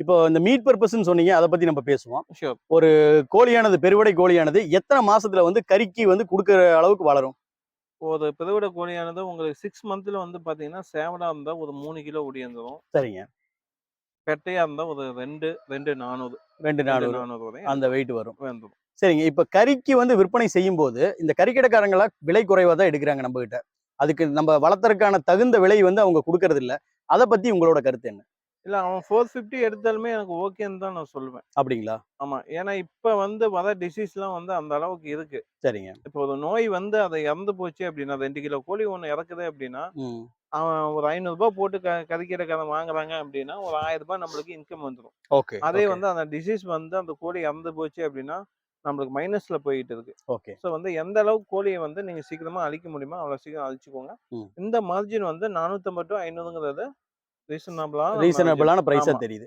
இப்போ இந்த மீட் பர்பஸ்ன்னு சொன்னீங்க அதை பத்தி நம்ம பேசுவோம். ஷியோர் கோழியானது பெருவடை கோழியானது எத்தனை மாசத்துல வந்து கறிக்கு வந்து கொடுக்குற அளவுக்கு வளரும்? ஒரு பெருவிட கோழியானது உங்களுக்கு சிக்ஸ் மந்த்ல வந்து பாத்தீங்கன்னா சேவடா இருந்தா ஒரு மூணு கிலோ ஒடியாந்துரும் சரிங்க. பெட்டையா இருந்தா ஒரு ரெண்டு ரெண்டு நானூறு. ரெண்டு நானூறு. நானூறு அந்த வெயிட் வரும். வந்துடும் சரிங்க. இப்ப கறிக்கு வந்து விற்பனை செய்யும் போது இந்த கறிக்கடைக்காரங்களா விலை குறைவா தான் எடுக்கிறாங்க நம்ம கிட்ட அதுக்கு நம்ம வளர்த்தறதுக்கான தகுந்த விலை வந்து அவங்க கொடுக்கறது இல்ல அதை பத்தி உங்களோட கருத்து என்ன? இல்ல அவன் ஃபோர் ஃபிஃப்டி எடுத்தாலுமே எனக்கு ஓகேன்னு தான் நான் சொல்லுவேன். அப்படிங்களா? ஆமா. ஏன்னா இப்ப வந்து வர டிசீஸ்லாம் வந்து அந்த அளவுக்கு இருக்கு. சரிங்க. இப்போ ஒரு நோய் வந்து அதை இறந்து போச்சு அப்படின்னா ரெண்டு கிலோ கோழி ஒன்று இறக்குது அப்படின்னா அவன் ஒரு ஐநூறுரூபா போட்டு க கறிக்கடைக்காரன் வாங்குறாங்க அப்படின்னா ஒரு ஆயிரம் ரூபாய் நம்மளுக்கு இன்கம் வந்துடும் ஓகே அதே வந்து அந்த டிசீஸ் வந்து அந்த கோழி இறந்து போச்சு அப்படின்னா நம்மளுக்கு மைனஸ்ல போயிட்டு இருக்கு. ஓகே. ஸோ வந்து எந்த அளவுக்கு கோழியை வந்து நீங்க சீக்கிரமா அழிக்க முடியுமோ அவ்வளவு சீக்கிரம் அழிச்சுக்கோங்க. இந்த மார்ஜின் வந்து நானூத்தம்பது டு ஐநூறுங்கிறது ரீசனபிளா ரீசனபிளான பிரைஸா. தெரியுது